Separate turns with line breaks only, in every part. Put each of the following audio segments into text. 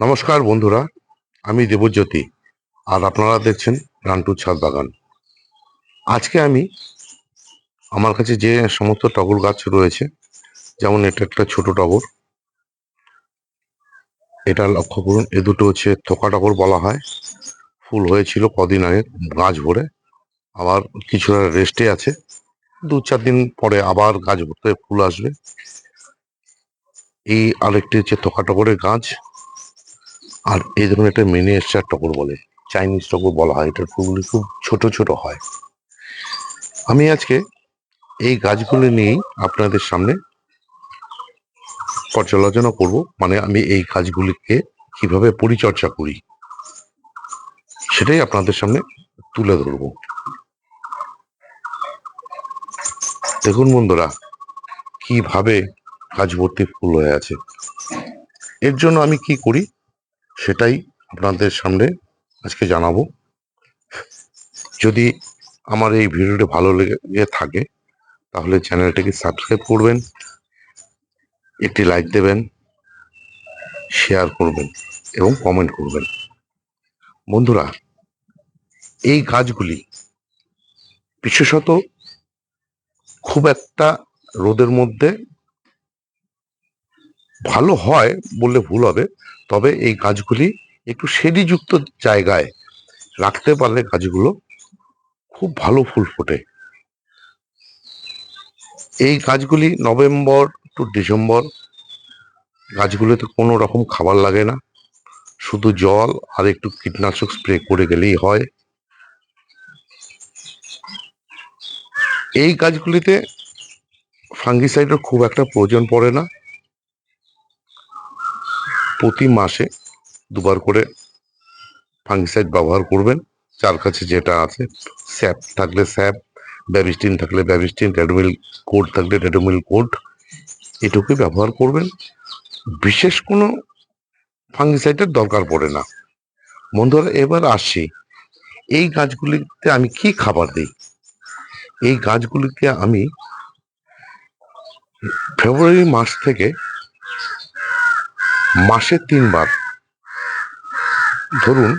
নমস্কার বন্ধুরা, আমি দেবজ্যোতি, আর আপনারা দেখছেন রান্টুর ছাদ বাগান। আজকে আমি আমার কাছে যে সমস্ত টগর গাছ রয়েছে, যেমন এটা একটা ছোট টগর, এটা লক্ষ্য করুন, এ দুটো হচ্ছে থোকা টগর বলা হয়। ফুল হয়েছিল কদিন আগে গাছ ভরে, আবার কিছুটা রেস্টে আছে। দু চার দিন পরে আবার গাছ ভরতে ফুল আসবে। এই আরেকটি হচ্ছে থোকা টগরের গাছ আর এই ধরুন একটা মিনি স্টার টগর বলে চাইনিজ টগর বলা হয়, এটার ফুলগুলি খুব ছোট ছোট হয়। আমি আজকে এই গাছগুলি নিয়েই আপনাদের সামনে পর্যালোচনা করব মানে আমি এই গাছগুলিকে কীভাবে পরিচর্যা করি, সেটাই আপনাদের সামনে তুলে ধরব। দেখুন বন্ধুরা, কীভাবে গাছ ভর্তি ফুল হয়ে আছে। এর জন্য আমি কি করি সেটাই আপনাদের সামনে আজকে জানাব। যদি আমার এই ভিডিওটি ভালো লেগে থাকে, তাহলে চ্যানেলটিকে সাবস্ক্রাইব করবেন, একটি লাইক দেবেন, শেয়ার করবেন এবং কমেন্ট করবেন। বন্ধুরা, এই গাছগুলি বিশেষত খুব একটা রোদের মধ্যে ভালো হয় বললে ভুল হবে, তবে এই গাছগুলি একটু সেদিযুক্ত জায়গায় রাখতে পারলে গাছগুলো খুব ভালো ফুল ফোটে। এই গাছগুলি নভেম্বর টু ডিসেম্বর, গাছগুলোতে কোনো রকম খাবার লাগে না, শুধু জল আর একটু কীটনাশক স্প্রে করে গেলেই হয়। এই গাছগুলিতে ফাঙ্গিসাইডের খুব একটা প্রয়োজন পড়ে না প্রতি মাসে দুবার করে ফাঙ্গিসাইড ব্যবহার করবেন। যার কাছে যেটা আছে, স্যাপ থাকলে স্যাপ, ব্যাবিস্টিন থাকলে ব্যাবিস্টিন রেডমিল কোড থাকলে রেডমিল কোড, এটুকুই ব্যবহার করবেন। বিশেষ কোনো ফাঙ্গিসাইডের দরকার পড়ে না। বন্ধুরা, এবার আসছি এই গাছগুলিতে আমি কি খাবার দিই? এই গাছগুলিকে আমি ফেব্রুয়ারি মাস থেকে মাসে তিনবার। ধরুন,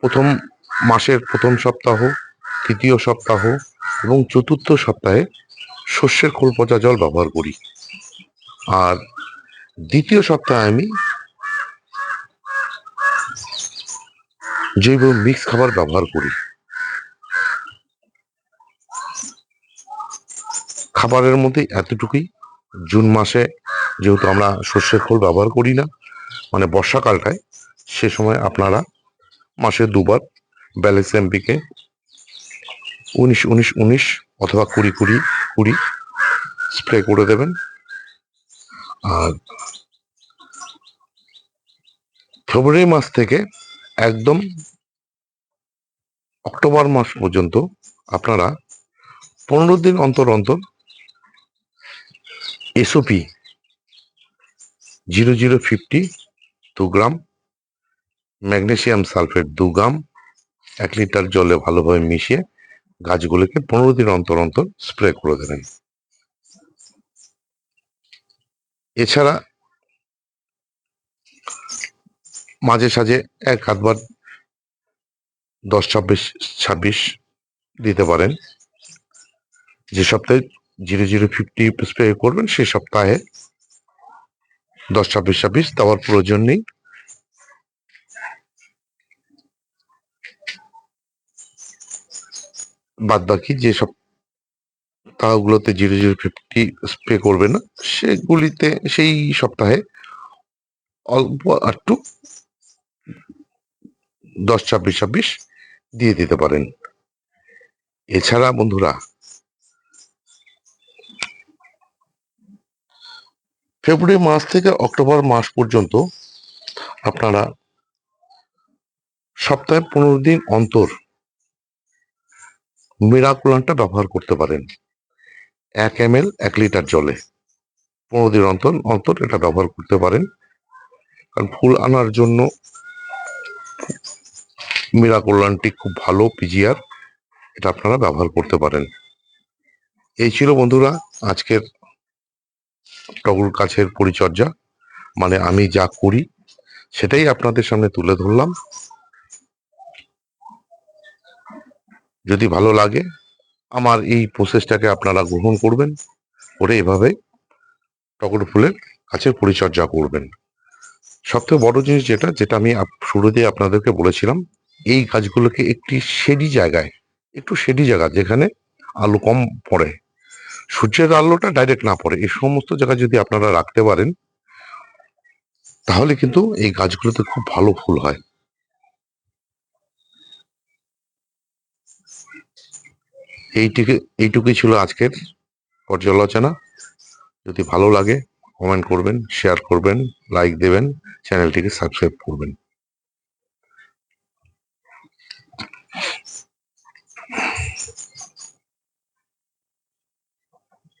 প্রথম মাসের প্রথম সপ্তাহ, তৃতীয় সপ্তাহ এবং চতুর্থ সপ্তাহে শস্যের খোল পচা জল ব্যবহার করি। আর দ্বিতীয় সপ্তাহে আমি জৈব মিক্স খাবার ব্যবহার করি। খাবারের মধ্যে এতটুকুই। জুন মাসে যেহেতু আমরা সর্ষের খোল ব্যবহার করি না মানে বর্ষাকালটায়, সে সময় আপনারা মাসে দুবার ব্যালেন্স এমপিকে উনিশ উনিশ উনিশ অথবা কুড়ি কুড়ি কুড়ি স্প্রে করে দেবেন। আর ফেব্রুয়ারি মাস থেকে একদম অক্টোবর মাস পর্যন্ত আপনারা পনেরো দিন অন্তর অন্তর এসওপি জিরো জিরো ফিফটি দু গ্রাম ম্যাগনেশিয়াম সালফেট দু গ্রাম এক লিটার জলে ভালোভাবে মিশিয়ে গাছগুলোকে পনেরো দিন অন্তর অন্তর স্প্রে করে দেবেন। এছাড়া মাঝে সাঝে এক আধবার দশ, ছাব্বিশ ছাব্বিশ দিতে পারেন। যে সপ্তাহে জিরো জিরো ফিফটি স্প্রে করবেন সেই সপ্তাহে দশ ছাব্বিশ ছাব্বিশ, দেওয়ার প্রয়োজন নেই। বাদ বাকি যে তাগুলোতে জিরো জিরো ফিফটি স্প্রে করবে না, সেগুলিতে সেই সপ্তাহে অল্প একটু দশ ছাব্বিশ ছাব্বিশ দিয়ে দিতে পারেন। এছাড়া বন্ধুরা ফেব্রুয়ারি মাস থেকে অক্টোবর মাস পর্যন্ত আপনারা সপ্তাহে পনেরো দিন অন্তর মিরাকুলানটা ব্যবহার করতে পারেন। এক এম এল এক লিটার জলে। পনেরো দিন অন্তর অন্তর এটা ব্যবহার করতে পারেন। কারণ ফুল আনার জন্য মিরাকুলানটি খুব ভালো, পিজিআর, এটা আপনারা ব্যবহার করতে পারেন। এই ছিল বন্ধুরা, আজকের টগর গাছের পরিচর্যা মানে আমি যা করি, সেটাই আপনাদের সামনে তুলে ধরলাম। যদি ভালো লাগে, আমার এই প্রসেসটাকে আপনারা গ্রহণ করবেন, করে এভাবে টগর ফুলের গাছের পরিচর্যা করবেন। সবথেকে বড় জিনিস যেটা যেটা আমি শুরুতেই আপনাদেরকে বলেছিলাম, এই গাছগুলোকে একটি শেডি জায়গায়, একটু শেডি জায়গা, যেখানে আলো কম পড়ে। সূর্যের আলোটা ডাইরেক্ট না পড়ে। এই সমস্ত জায়গায় যদি আপনারা রাখতে পারেন, তাহলে কিন্তু এই গাছগুলোতে খুব ভালো ফুল হয়। এইটিকে, এইটুকুই ছিল আজকের পর্যালোচনা। যদি ভালো লাগে কমেন্ট করবেন শেয়ার করবেন লাইক দেবেন চ্যানেলটিকে সাবস্ক্রাইব করবেন।